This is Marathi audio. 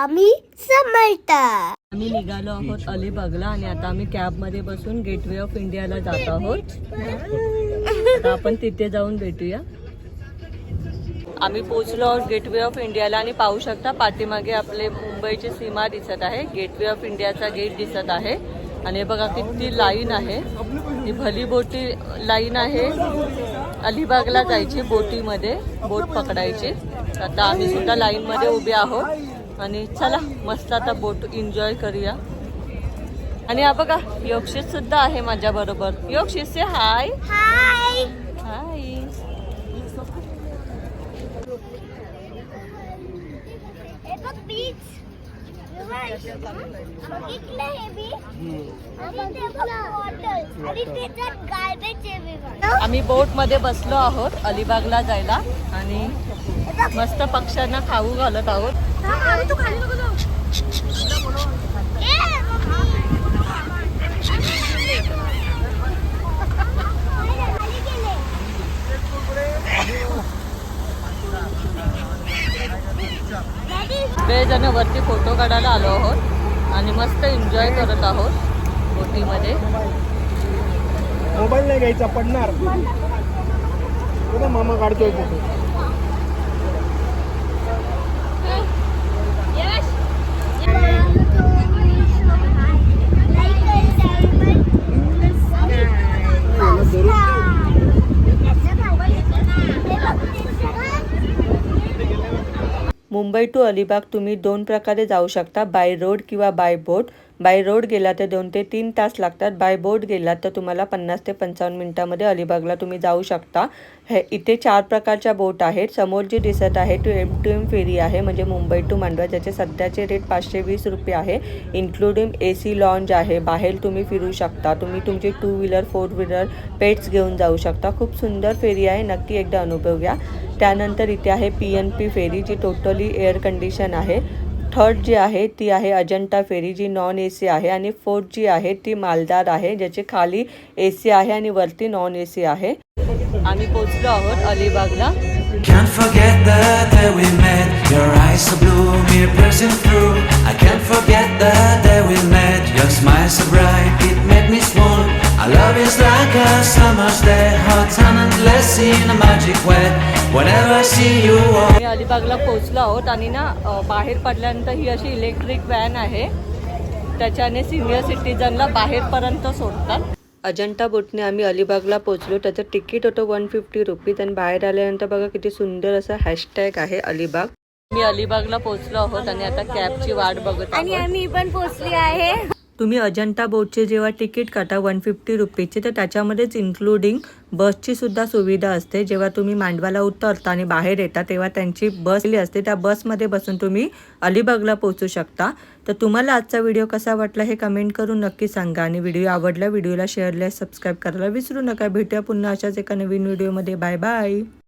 स्वामी समर्थ. आम्ही निघालो आहोत अलिबागला आणि आता आम्ही कॅबमध्ये बसून गेटवे ऑफ इंडियाला जात आहोत. आता आपण तिथे जाऊन भेटूया. आम्ही पोहोचलो आहोत गेटवे ऑफ इंडियाला आणि पाहू शकता पाठीमागे आपले मुंबईची सीमा दिसत आहे. गेटवे ऑफ इंडियाचा गेट दिसत आहे. आणि बघा किती लाईन आहे. ही भली बोटी लाईन आहे. अलिबागला जायची बोटीमध्ये बोट पकडायची. आता आम्ही सुद्धा लाईनमध्ये उभे आहोत. आणि चला मस्त आता बोट एन्जॉय करूया. आणि हा बघा योगशित सुद्धा आहे माझ्या बरोबर. योगशित से हाय हाय हाय. आम्ही बोटमध्ये बसलो आहोत अलिबागला जायला. आणि मस्त पक्ष्यांना खाऊ घालत आहोत. जण वरती फोटो काढायला आलो आहोत आणि मस्त एन्जॉय करत आहोत बोटीमध्ये. मोबाईल नाही घ्यायचा पडणार. मामा काढतोय फोटो. मुंबई टू अलिबाग तुम्ही दोन प्रकारे जाऊ शकता. बाय रोड किंवा बाय बोट बाय रोड गेला तर दोन ते तीन तास लागतात. बाय बोट गेलात तर तुम्हाला पन्नास ते पंचावन्न मिनटामध्ये अलिबागला तुम्ही जाऊ शकता. हे इथे चार प्रकारच्या बोट आहेत. समोर जी दिसत आहे two M two M ferry आहे. म्हणजे मुंबई टू मांडवा ज्याचे सध्याचे रेट पाचशे वीस रुपये आहे. इन्क्लुडिंग ए सी लॉन्ज आहे. बाहेर तुम्ही फिरू शकता. तुम्ही तुमची two wheeler four wheeler pets घेऊन जाऊ शकता. खूप सुंदर फेरी आहे. नक्की एकदा अनुभव घ्या. त्यानंतर इथे आहे पी एन पी फेरी जी टोटली एअर कंडिशन आहे थर्ड जी आहे ती आहे अजंता फेरी जी नॉन ए सी आहे आणि फोर्थ जी आहे ती मालदार आहे ज्याची खाली ए सी आहे आणि वरती नॉन ए सी आहे आम्ही पोचलो आहोत अलिबागला Can't forget the day we met. Your eyes so blue, mere piercing through. I can't forget the day we met. Your smile so bright, it made me swoon. Our love is like a summer's day, hot and endless in a magic way. Whenever I see you walk. आम्ही अलिबागला पोहोचलो आहोत आणि ना बाहेर पडल्यानंतर ही अशी इलेक्ट्रिक व्हॅन आहे. त्याच्याने सिनियर सिटीजनला बाहेरपर्यंत सोडतात. अजंता बोटने आम्ही अलिबागला पोहोचलो. त्याचं तिकीट होतं वन फिफ्टी रुपीज आणि बाहेर आल्यानंतर बघा किती सुंदर असा हॅशटॅग आहे अलिबाग. मी अलिबागला पोहोचलो आहोत आणि आता कॅबची वाट बघत आणि आम्ही पण पोचली आहे. तुम्ही अजंता बोटचे जेव्हा तिकीट काढा वन फिफ्टी रुपीजचे तर त्याच्यामध्येच इन्क्लुडिंग बसची सुद्धा सुविधा असते. जेव्हा तुम्ही मांडवाला उतरता आणि बाहेर येता तेव्हा त्यांची बस असते. त्या बसमध्ये बसून तुम्ही अलिबागला पोहोचू शकता. तर तुम्हाला आजचा व्हिडिओ कसा वाटला हे कमेंट करून नक्की सांगा आणि व्हिडिओ आवडला व्हिडिओला शेअरला सबस्क्राईब करायला विसरू नका. भेटूया पुन्हा अशाच एका नवीन व्हिडिओमध्ये बाय बाय